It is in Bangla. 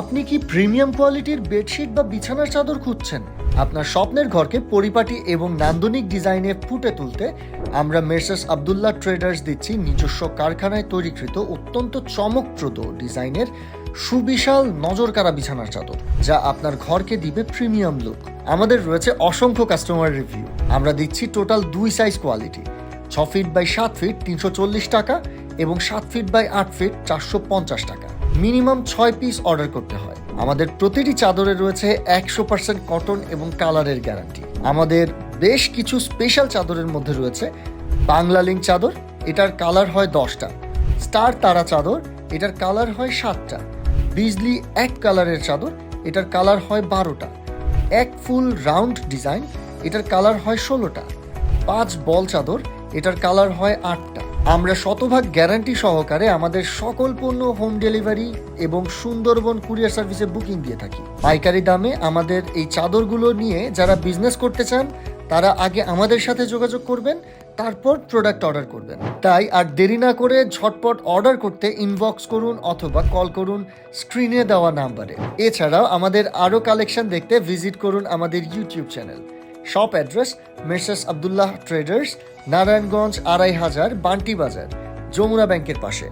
আপনি কি প্রিমিয়াম কোয়ালিটির বেডশিট বা বিছানার চাদর খুঁজছেন? আপনার স্বপ্নের ঘরকে পরিপাটি এবং নান্দনিক ডিজাইনে ফুটে তুলতে আমরা মেসার্স আবদুল্লাহ ট্রেডার্স দিচ্ছি নিজস্ব কারখানায় তৈরিকৃত অত্যন্ত চমকপ্রদ ডিজাইনের সুবিশাল নজরকাড়া বিছানার চাদর, যা আপনার ঘরকে দিবে প্রিমিয়াম লুক। আমাদের রয়েছে অসংখ্য কাস্টমার রিভিউ। আমরা দিচ্ছি টোটাল দুই সাইজ কোয়ালিটি, ছ ফিট বাই সাত ফিট তিনশো চল্লিশ টাকা এবং সাত ফিট বাই আট ফিট চারশো পঞ্চাশ টাকা। মিনিমাম ছয় পিস অর্ডার করতে হয়। আমাদের প্রতিটি চাদরে রয়েছে একশো পার্সেন্ট কটন এবং কালারের গ্যারান্টি আমাদের বেশ কিছু স্পেশাল চাদরের মধ্যে রয়েছে বাংলা লিঙ্ক চাদর, এটার কালার হয় দশটা। স্টার তারা চাদর, এটার কালার হয় সাতটা। বিজলি এক কালারের চাদর, এটার কালার হয় বারোটা। এক ফুল রাউন্ড ডিজাইন এটার কালার হয় ষোলোটা। পাঁচ বল চাদর, এটার কালার হয় আটটা। আমরা শতভাগ গ্যারান্টি সহকারে আমাদের সকল পণ্য হোম ডেলিভারি এবং সুন্দরবন কুরিয়ার সার্ভিসে বুকিং দিয়ে থাকি। পাইকারি দামে আমাদের এই চাদরগুলো নিয়ে যারা বিজনেস করতে চান, তারা আগে আমাদের সাথে যোগাযোগ করবেন, তারপর প্রোডাক্ট অর্ডার করবেন। তাই আর দেরি না করে ঝটপট অর্ডার করতে ইনবক্স করুন অথবা কল করুন স্ক্রিনে দেওয়া নাম্বারে এছাড়াও আমাদের আরও কালেকশন দেখতে ভিজিট করুন আমাদের YouTube channel shop address messrs Abdullah traders Narayanganj আড়াই হাজার বান্টি বাজার যমুনা ব্যাংকের পাশে।